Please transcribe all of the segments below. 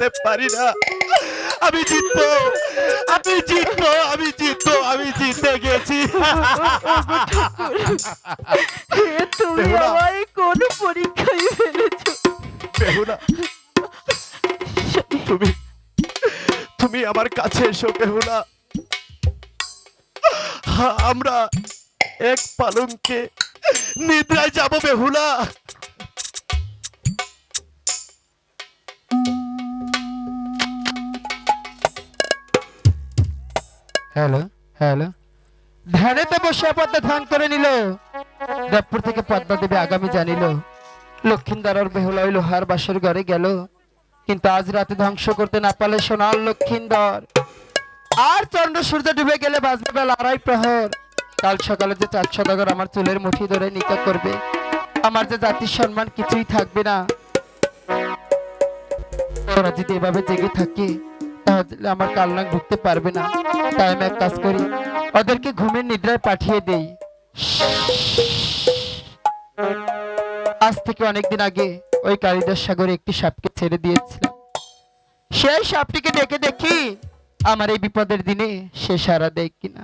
যেতে পারি না। আমি জিতব আমি জিতব আমি জিতব আমি জিতে গেছি। তুমি। আমায় কোন পরীক্ষায় ফেলেছো? বেহুলা। তুমি তুমি আমার কাছে এসো বেহুনা আমরা এক পালঙ্কে নিদ্রায় যাব বেহুলা। Hello hello. ধ্যানেতে বসে পদ্মা ধ্যান করে নিল। দেবপুর থেকে পদ্মা দেবী আগামী জানিল। লক্ষিন্দার ওর বেহুলা ওই লোহার বাসর ঘরে গেল। কিন্তু আজ রাতে ধ্বংস করতে না পারলে সোনার লক্ষিন্দর আর চন্দ্র সূর্য ডুবে গেলে বাজবে বেলা আড়াই প্রহর। কাল সকালে যে চার সদাগর আমার চুলের মুঠি ধরে নিকা করবে, আমার যে জাতির সম্মান কিছুই থাকবে না। যদি এভাবে জেগে থাকে তাহলে আমার কালনাক ঢুকতে পারবে না। তাই আমি এক কাজ করি, ওদেরকে ঘুমের নিদ্রায় পাঠিয়ে দেই। আজ থেকে অনেকদিন আগে ওই কালিদাস সাগরে একটি সাপকে ছেড়ে দিয়েছিলাম। সেই সাপটিকে ডেকে দেখি, আমার এই বিপদের দিনে সে সারা দেয় কিনা।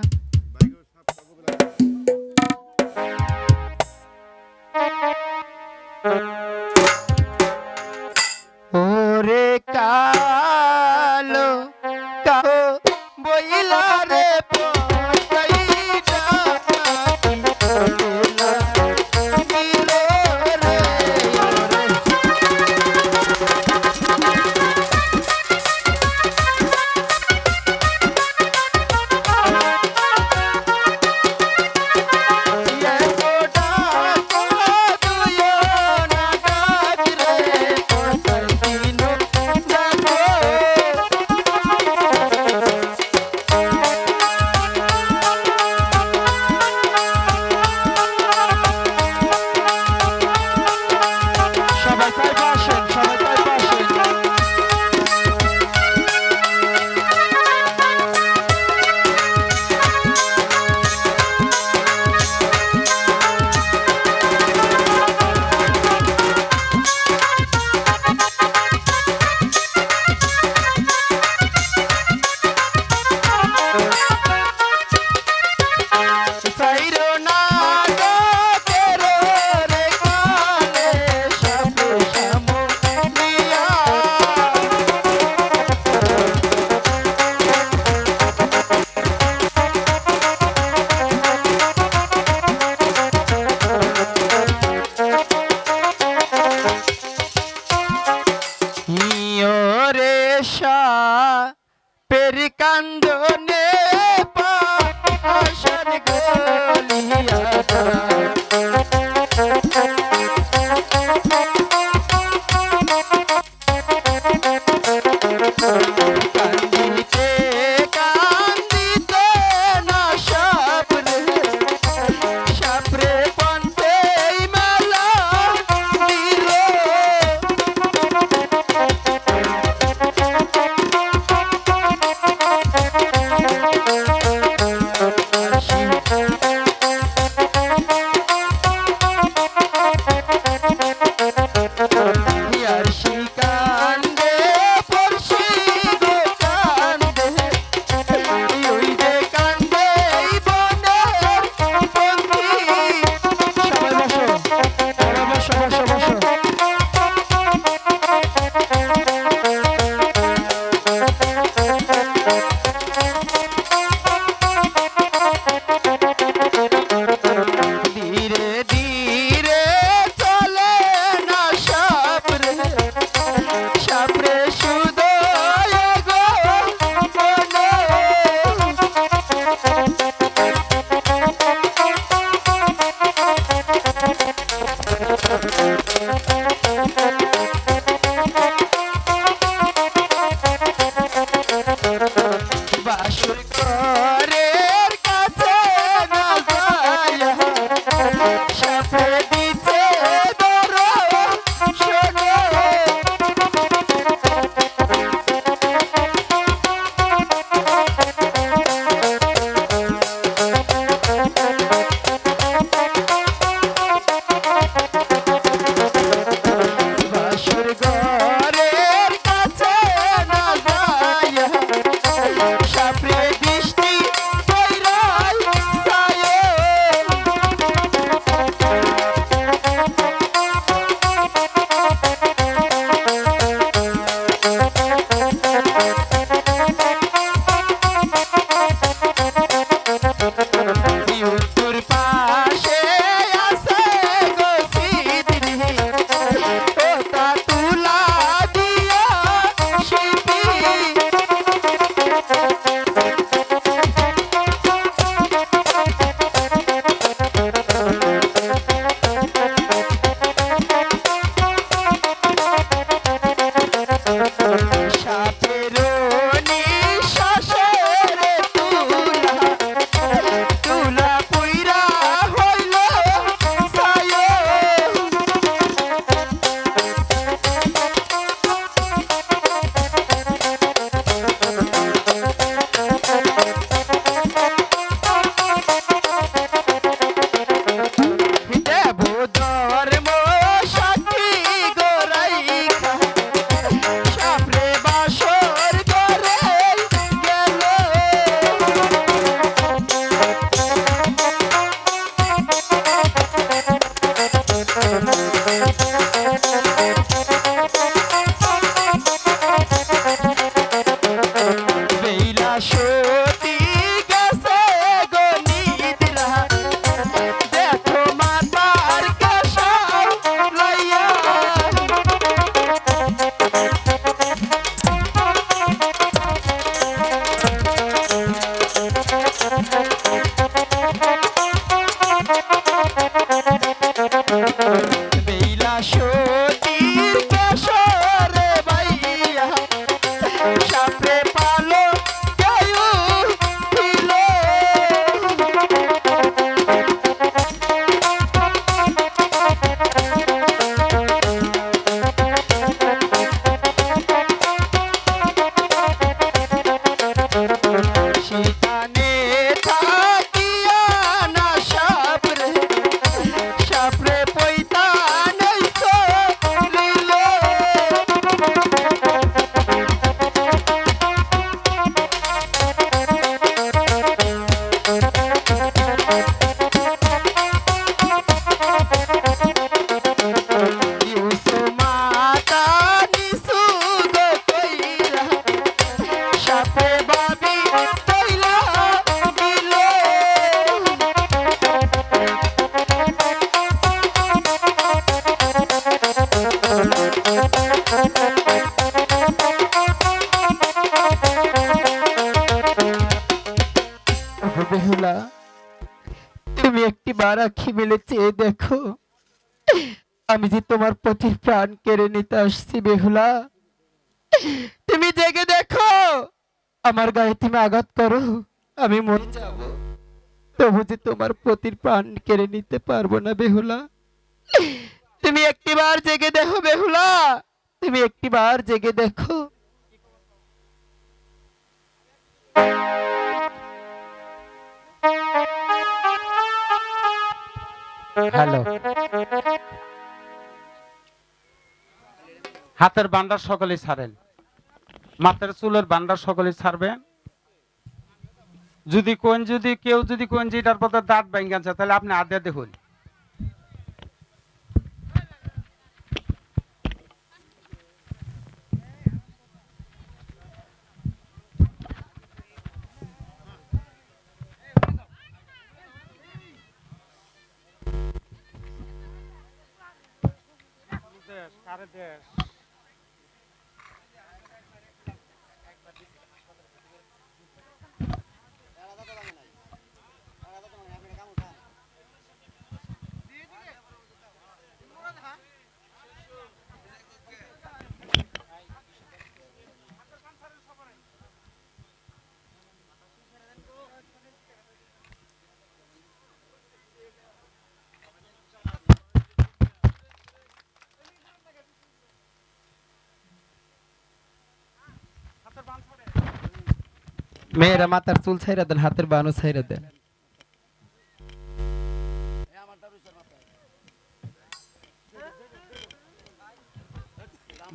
কান্দিতে আমি যে তোমার পতির প্রাণ কেড়ে নিতে আসছি, বেহুলা। তুমি জেগে দেখো। আমার গায়ে তুমি আঘাত করো। আমি মরে যাব। তবু যে তোমার পতির প্রাণ কেড়ে নিতে পারব না, বেহুলা। তুমি একটিবার জেগে দেখো, বেহুলা। তুমি একটিবার জেগে দেখো। হ্যালো। হাতের বান্ডার সকলে ছাড়েন। মাথার চুলের বান্ডার সকলে ছাড়বেন। যদি কোন, যদি কেউ যদি কোন যে এটার পথে দাঁত ভেঙে তাহলে আপনি আদে দেখুন মেয়েরা মাথার চুল ছাইরা দেন, হাতের বানু ছাইরা দেন।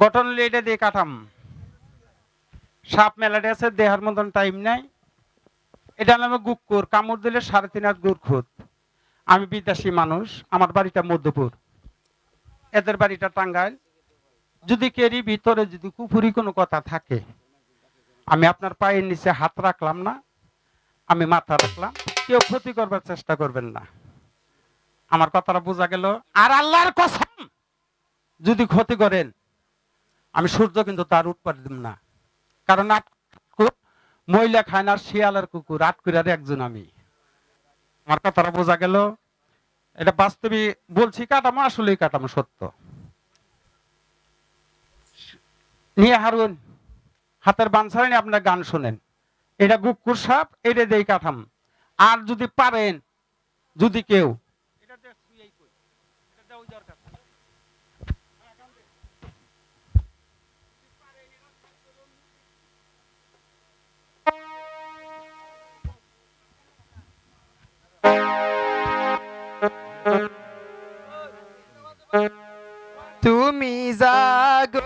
গঠন লেটে দিয়ে কাটাম। সাপ মেলাটে আছে, দেহার মতন টাইম নাই। এটা নামে গুক্কুর, কামড় দিলে সাড়ে তিন হাত গুড় খুদ আমি বিদেশি মানুষ, আমার বাড়িটা মধ্যপুর। এদের বাড়িটা টাঙ্গাইল। যদি কেরি ভিতরে যদি কুপুরি কোনো কথা থাকে আমি আপনার পায়ের নিচে হাত রাখলাম না, আমি মাথা রাখলাম। কেউ ক্ষতি করবার চেষ্টা করবেন না। আমার কথাটা বোঝা গেল। আর আল্লাহর কসম, যদি ক্ষতি করেন, আমি সূর্য কিন্তু তার উৎপাদ দিব না। কারণ মহিলা খায় না শিয়ালের কুকুর আট কুড়ার একজন আমি। আমার কথাটা বোঝা গেল। এটা বাস্তবে বলছি, কাটামো, আসলেই কাটামো সত্য। নিয়ে হারুন। হাতের বান ছাড়েন আপনার গান শোনেন। এটা গুকুর সাপ এটা দেই কাঠাম। আর যদি পারেন যদি কেউ। তুমি জাগো